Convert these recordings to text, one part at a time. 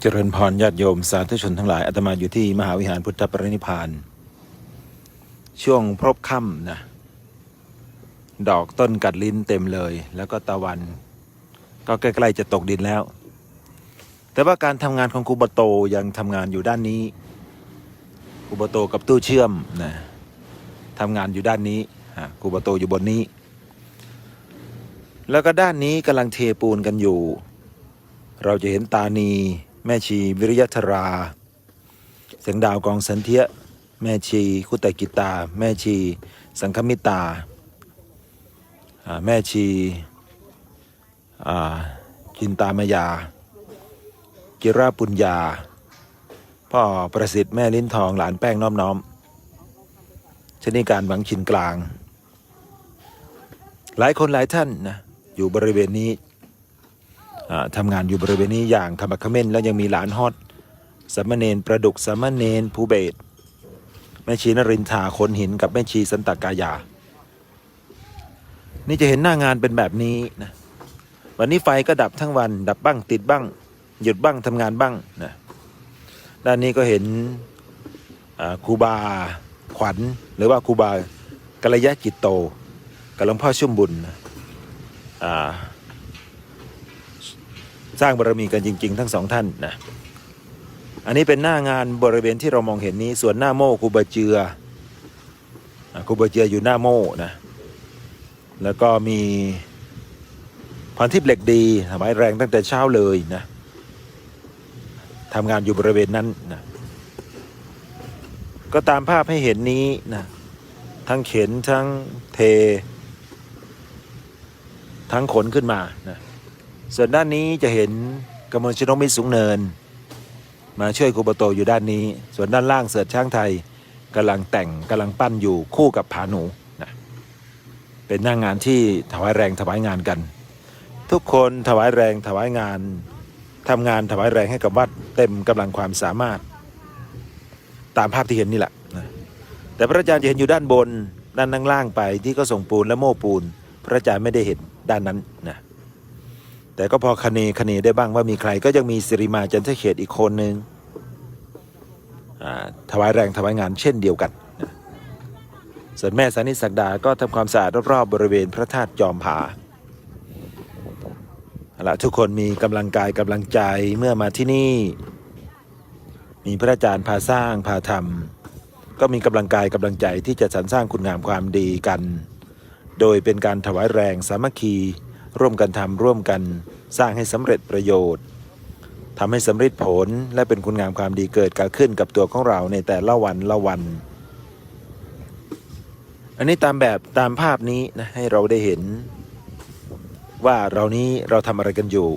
เจริญพรญาติโยมสาธุชนทั้งหลายอาตมาอยู่ที่มหาวิหารพุทธปรินิพาน ช่วงพรบค่ำนะดอกต้นกัดลิ้นเต็มเลย แล้วก็ตะวัน ก็ใกล้ๆจะตกดินแล้ว แต่ว่าการทำงานของคูบโตยังทำงานอยู่ด้านนี้คูบโตกับตู้เชื่อมนะทำงานอยู่ด้านนี้ฮะคูบโตอยู่บนนี้ แล้วก็ด้านนี้กำลังเทปูนกันอยู่ เราจะเห็นตานี แม่ชีวิริยธรา เสียงดาวกองสันเทียแม่ชีคุตกิตา แม่ชีสังคมิตาอ่าแม่ชีจินตามยา กิราปุญญา พ่อประสิทธิ์แม่ลิ้นทองหลานแป้งน้อมน้อมชนิการหวังชินกลาง หลายคนหลายท่านนะอยู่บริเวณนี้ ทำงานอยู่บริเวณนี้อย่างธรรมคเมนแล้วยังมีหลานฮอตสามเณรประดุกสามเณรภูเบศแม่ชีนรินทาคนหินกับแม่ชีสันตกายา นี่จะเห็นหน้างานเป็นแบบนี้นะวันนี้ไฟก็ดับทั้งวัน ดับบ้างติดบ้าง หยุดบ้างทำงานบ้างนะด้านนี้ก็เห็นครูบาขวัญ หรือว่าครูบากัลยะจิตโตกับหลวงพ่อชุ่มบุญนะอ่า สร้างบารมีกันจริง ๆ ทั้งสองท่านนะอันนี้เป็นหน้างานบริเวณที่เรามองเห็นนี้ส่วนหน้าโม่คูบาเจือคูบาเจืออยู่หน้าโม่นะแล้วก็มีพรทิพย์เหล็กดีถวายแรงตั้งแต่เช้าเลยนะทำงานอยู่บริเวณนั้นนะก็ตามภาพให้เห็นนี้นะทั้งเข็นทั้งเท ทั้งขนขึ้นมานะ ส่วนด้านนี้จะเห็นกำมลชนกมิตรสูงเนิน มาช่วยครูบโตอยู่ด้านนี้ ส่วนด้านล่างเสือช้างไทยกำลังแต่งกำลังปั้นอยู่คู่กับผาหนูนะเป็นหน้างงานที่ถวายแรงถวายงานกัน ทุกคนถวายแรงถวายงานทำงานถวายแรงให้กับวัดเต็มกำลังความสามารถ ตามภาพที่เห็นนี่แหละนะแต่พระอาจารย์จะเห็นอยู่ด้านบนด้านล่างไปที่ก็ส่งปูนและโม้ปูน พระอาจารย์ไม่ได้เห็นด้านนั้นนะ แต่ก็พอคเนคเนได้บ้างว่ามีใครก็ยังมีสิริมาจันทเขตอีกคนหนึ่งอ่าถวายแรงถวายงานเช่นเดียวกันนะส่วนแม่สานิสักดาก็ทำความสะอาดรอบๆบริเวณพระธาตุจอมผาเอาละทุกคนมีกำลังกายกำลังใจเมื่อมาที่นี่ มีพระอาจารย์พาสร้างพาทำก็มีกำลังกายกำลังใจที่จะสรรสร้างคุณงามความดีกัน โดยเป็นการถวายแรงสามัคคี ร่วมกันทำร่วมกันสร้างให้สำเร็จประโยชน์ทำให้สำเร็จผลและเป็นคุณงามความดีเกิดกขึ้นกับตัวของเราในแต่ละวันละวัน อันนี้ตามแบบตามภาพนี้นะให้เราได้เห็น ว่าเรานี้เราทำอะไรกันอยู่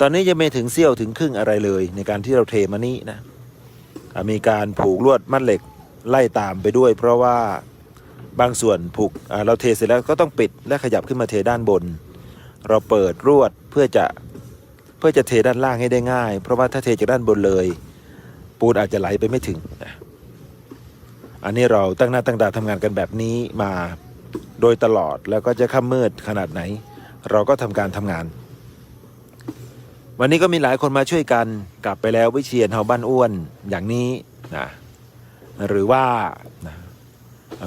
ตอนนี้ยังไม่ถึงเสี้ยวถึงครึ่งอะไรเลย ในการที่เราเทมานี้นะมีการผูกลวดมัดเหล็กไล่ตามไปด้วย เพราะว่าบางส่วนผูกเราเทเสร็จแล้วก็ต้องปิดและขยับขึ้นมาเทด้านบน เราเปิดรวดเพื่อจะเพื่อจะเทด้านล่างให้ได้ง่าย เพราะว่าถ้าเทจากด้านบนเลย ปูนอาจจะไหลไปไม่ถึงนะอันนี้เราตั้งหน้าตั้งตาทำงานกันแบบนี้มาโดยตลอดแล้วก็จะค่ำมืดขนาดไหน เราก็ทำการทำงาน วันนี้ก็มีหลายคนมาช่วยกันกลับไปแล้ววิเชียนเฮาบ้านอ้วนอย่างนี้นะหรือว่านะ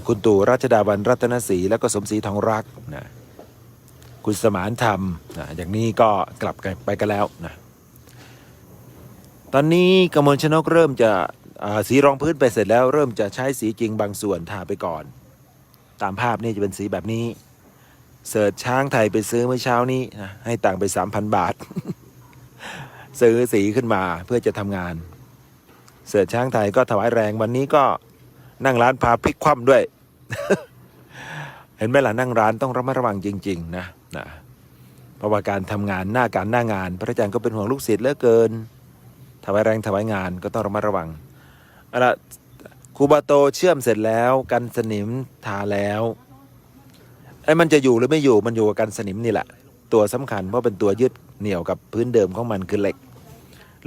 คุณตู่รัชดาวันรัตนศรีแล้วก็สมศรีทองรักนะ คุณสมานธรรมนะอย่างนี้ก็กลับกันไปกันแล้วนะตอนนี้กมลชนกเริ่มจะสีรองพื้นไปเสร็จแล้วเริ่มจะใช้สีจริงบางส่วนทาไปก่อน ตามภาพนี่จะเป็นสีแบบนี้ เสิร์ชช้างไทยไปซื้อเมื่อเช้านี้นะให้ต่างไป 3,000 บาท ซื้อสีขึ้นมาเพื่อจะทำงาน เสิร์ชช้างไทยก็ถวายแรงวันนี้ก็นั่งร้านพาพลิกคว่ำด้วย เห็นไหมล่ะนั่งร้านต้องระมัดระวังจริง ๆ นะ นะเพราะว่าการทำงานหน้าการหน้างาน พระอาจารย์ก็เป็นห่วงลูกศิษย์เหลือเกินถวายแรงถวายงานก็ต้องระมัดระวังเอาละครูบาโตเชื่อมเสร็จแล้วกันสนิมทาแล้วไอ้มันจะอยู่หรือไม่อยู่มันอยู่กับกันสนิมนี่แหละ ตัวสำคัญเพราะเป็นตัวยึดเหนี่ยวกับพื้นเดิมของมันคือเหล็ก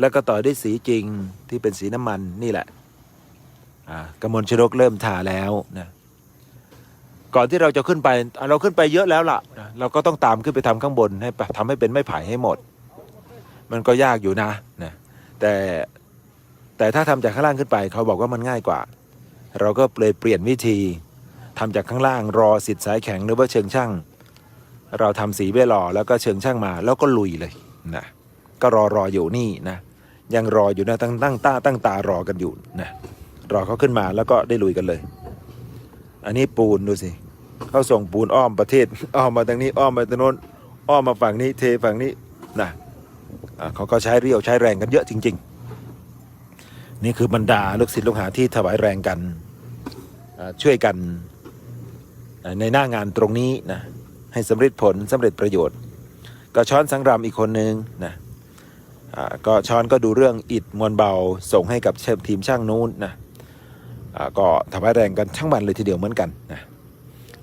แล้วก็ต่อด้วยสีจริงที่เป็นสีน้ำมันนี่แหละอ่ากมลชนกเริ่มทาแล้วนะก่อนที่เราจะขึ้นไปเราขึ้นไปเยอะแล้วล่ะนะ เราก็ต้องตามขึ้นไปทำข้างบนให้ปะทำให้เป็นไม้ไผ่ให้หมด มันก็ยากอยู่นะนะแต่แต่ถ้าทำจากข้างล่างขึ้นไป เขาบอกว่ามันง่ายกว่า เราก็เลยเปลี่ยนวิธีทำจากข้างล่างรอสิทธิ์สายแข็งหรือว่าเชิงช่าง เราทำสีเบลอแล้วก็เชิงช่างมา แล้วก็ลุยเลยนะก็รอรออยู่นี่นะยังรออยู่นะตั้งตั้งตาตั้งตารอกันอยู่นะรอเขาขึ้นมาแล้วก็ได้ลุยกันเลย อันนี้ปูนดูสิ เขาส่งปูนอ้อมประเทศ อ้อมมาทางนี้อ้อมมาทางโน้นอ้อมมาฝั่งนี้เทฝั่งนี้นะเขาก็ใช้เรี่ยวใช้แรงกันเยอะจริง ๆ นี่คือบรรดาลูกศิษย์ลูกหาที่ถวายแรงกันช่วยกันในหน้างานตรงนี้นะให้สำเร็จผลสำเร็จประโยชน์ ก็ช้อนสังรำอีกคนนึงนะก็ช้อนก็ดูเรื่องอิฐมวลเบาส่งให้กับเชฟทีมช่างนู้นนะก็ถวายแรงกันทั้งวันเลยทีเดียวเหมือนกันนะ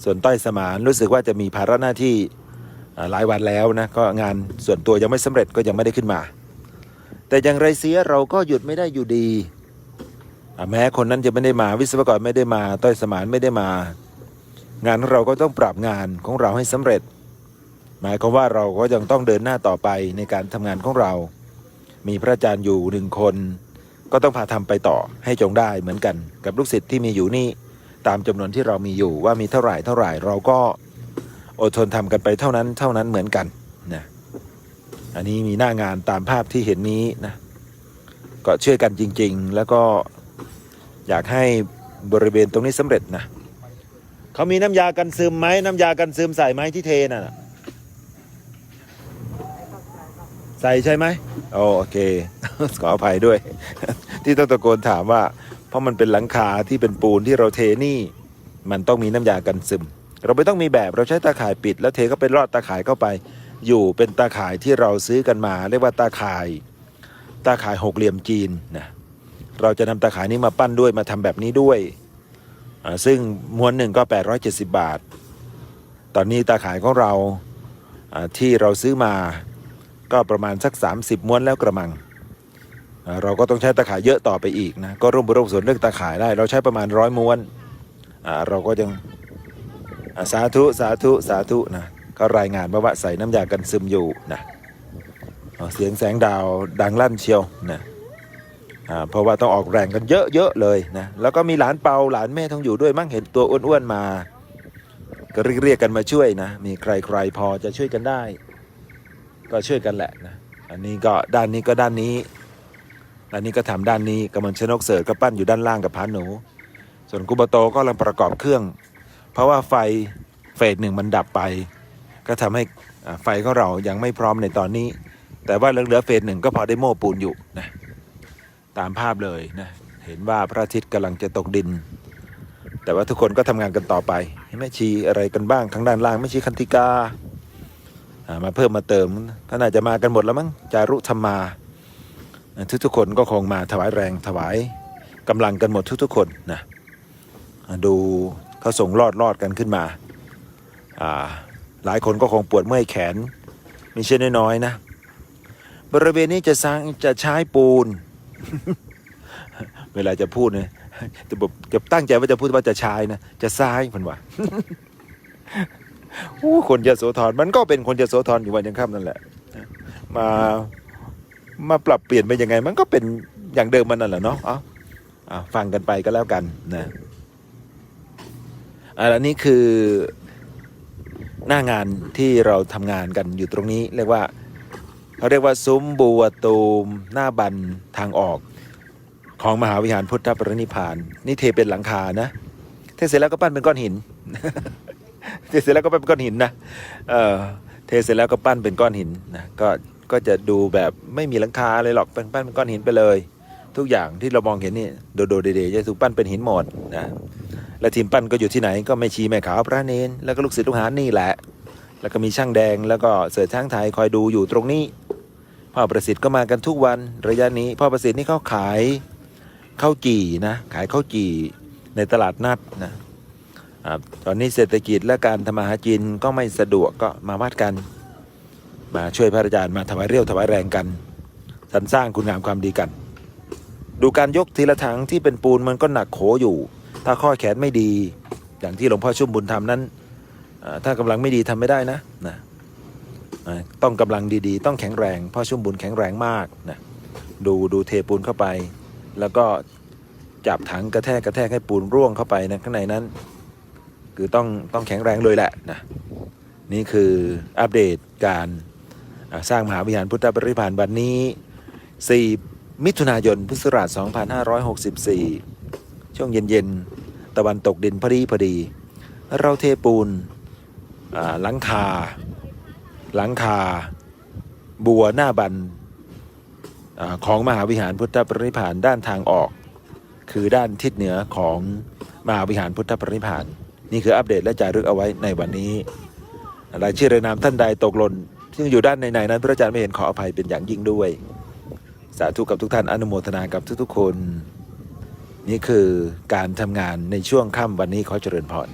ส่วนต้อยสมานรู้สึกว่าจะมีภาระหน้าที่หลายวันแล้วนะก็งานส่วนตัวยังไม่สำเร็จก็ยังไม่ได้ขึ้นมา แต่อย่างไรเสียเราก็หยุดไม่ได้อยู่ดี แม้คนนั้นจะไม่ได้มาวิศวกรไม่ได้มาต้อยสมานไม่ได้มา งานเราก็ต้องปรับงานของเราให้สำเร็จ หมายความว่าเราก็ยังต้องเดินหน้าต่อไปในการทำงานของเรา มีพระอาจารย์อยู่หนึ่งคน ก็ต้องพาทำไปต่อให้จงได้เหมือนกันกับลูกศิษย์ที่มีอยู่นี่ ตามจำนวนที่เรามีอยู่ว่ามีเท่าไหร่เท่าไหร่เราก็อดทนทำกันไปเท่านั้นเท่านั้นเหมือนกันนะอันนี้มีหน้างานตามภาพที่เห็นนี้นะก็ช่วยกันจริง ๆ แล้วก็อยากให้บริเวณตรงนี้สำเร็จนะเขามีน้ำยากันซึมไหมน้ำยากันซึมใส่ไหมที่เทน่ะใส่ใช่ไหมโอเค ขออภัยด้วย ที่ต้องตะโกนถามว่า เพราะมันเป็นหลังคาที่เป็นปูนที่เราเทนี่ มันต้องมีน้ำยากันซึม เราไม่ต้องมีแบบเราใช้ตาข่ายปิด แล้วเทก็เป็นรอดตาข่ายเข้าไป อยู่เป็นตาข่ายที่เราซื้อกันมา เรียกว่าตาข่าย ตาข่ายหกเหลี่ยมจีนนะเราจะนำตาข่ายนี้มาปั้นด้วยมาทำแบบนี้ด้วย ซึ่งม้วนหนึ่งก็ 870 บาท ตอนนี้ตาข่ายของเราที่เราซื้อมาก็ประมาณสัก 30 ม้วนแล้วกระมัง เราก็ต้องใช้ตาข่ายเยอะต่อไปอีกนะก็ร่วมบริส่วนเรื่องตาข่ายได้ เราใช้ประมาณร้อยม้วนอ่าเราก็ยังสาธุสาธุสาธุนะก็รายงานมาว่าใส่น้ำยากันซึมอยู่นะเสียงแสงดาวดังลั่นเชียวนะเพราะว่าต้องออกแรงกันเยอะๆเลยนะแล้วก็มีหลานเปาหลานแม่ต้องอยู่ด้วยมั่งเห็นตัวอ้วนๆมาก็เรียกกันมาช่วยนะ มีใครๆพอจะช่วยกันได้ ก็ช่วยกันแหละนะอันนี้ก็ด้านนี้ก็ด้านนี้ ด้านนี้ก็ทำด้านนี้กำมันชนกเสิร์ก็ปั้นอยู่ด้านล่างกับพานหนู ส่วนกุบโตก็กำลังประกอบเครื่อง เพราะว่าไฟเฟสหนึ่งมันดับไป ก็ทำให้ไฟของเรายังไม่พร้อมในตอนนี้ แต่ว่าเหลือเฟสหนึ่งก็พอได้โม้ปูนอยู่นะตามภาพเลยนะเห็นว่าพระอาทิตย์กำลังจะตกดิน แต่ว่าทุกคนก็ทำงานกันต่อไปเห็นแม่ชีอะไรกันบ้างทางด้านล่างแม่ชีคันธิกาอ่ามาเพิ่มมาเติมก็น่าจะมากันหมดแล้วมั้งจารุธรรมา ทุกๆคนก็คงมาถวายแรงถวายกำลังกันหมดทุกๆคนนะดูเขาส่งรอดรอดกันขึ้นมาอ่าหลายคนก็คงปวดเมื่อยแขนไม่ใช่น้อยๆนะ บริเวณนี้จะสร้างจะใช้ปูน เวลาจะพูดเนี่ยจะบอกจะตั้งใจว่าจะพูดว่าจะใช้นะจะซ้ายมันว่าคนยโสธรมันก็เป็นคนยโสธรอยู่วันยังค่ำนั่นแหละ มา มาปรับเปลี่ยนไปยังไง มันก็เป็นอย่างเดิมมันนั่นแหละเนาะเอาเอาฟังกันไปก็แล้วกันนะอันนี้คือหน้างานที่เราทำงานกันอยู่ตรงนี้เรียกว่าเขาเรียกว่าซุ้มบัวตูมหน้าบันทางออกของมหาวิหารพุทธปรินิพพานนี่เทเป็นหลังคานะเทเสร็จแล้วก็ปั้นเป็นก้อนหินเทเสร็จแล้วก็ปั้นเป็นก้อนหินนะเออเทเสร็จแล้วก็ปั้นเป็นก้อนหินนะก็ ก็จะดูแบบไม่มีหลังคาเลยหรอกเป็นปั้นเป็นก้อนหินไปเลย ทุกอย่างที่เรามองเห็นนี่โดโดเดเดจะถูกปั้นเป็นหินหมดนะและทีมปั้นก็อยู่ที่ไหนก็ไม่ชีแม่ขาวพระเนนแล้วก็ลูกศิษย์ลูกหานี่แหละ แล้วก็มีช่างแดงแล้วก็เสือช้างไทยคอยดูอยู่ตรงนี้พ่อประสิทธิ์ก็มากันทุกวันระยะนี้พ่อประสิทธิ์นี่เขาขายข้าวจี่นะขายข้าวจี่ในตลาดนัดนะตอนนี้เศรษฐกิจและการทำมาหากินก็ไม่สะดวกก็มาวัดกัน มาช่วยพระอาจารย์มาถวายเรี่ยวถวายแรงกันสรรสร้างคุณงามความดีกัน ดูการยกทีละถังที่เป็นปูนมันก็หนักโขอยู่ ถ้าข้อแขนไม่ดี อย่างที่หลวงพ่อชุ่มบุญทำนั้นถ้ากำลังไม่ดีทำไม่ได้นะนะต้องกำลังดีๆ ต้องแข็งแรงพ่อชุ่มบุญแข็งแรงมากนะดูดูเทปูนเข้าไป แล้วก็จับถังกระแทกกระแทกให้ปูนร่วงเข้าไปนะข้างในนั้น คือต้องต้องแข็งแรงเลยแหละนะนี่คืออัปเดตการ สร้างมหาวิหารพุทธปริพานวันนี้ 4 มิถุนายนพุทธศักราช 2564 ช่วงเย็นๆ ตะวันตกดินพอดีพอดี เราเทปูนหลังคา หลังคา บัวหน้าบันอของมหาวิหารพุทธปริพานด้านทางออก คือด้านทิศเหนือของมหาวิหารพุทธปริพานนี่คืออัปเดตและจารึกเอาไว้ในวันนี้รายชื่อรายนามท่านใดตกหล่น ซึ่งอยู่ด้านในๆนั้น พระอาจารย์ไม่เห็นขออภัยเป็นอย่างยิ่งด้วย สาธุกับทุกท่านอนุโมทนากับทุกๆคน นี่คือการทำงานในช่วงค่ำวันนี้ขอเจริญพร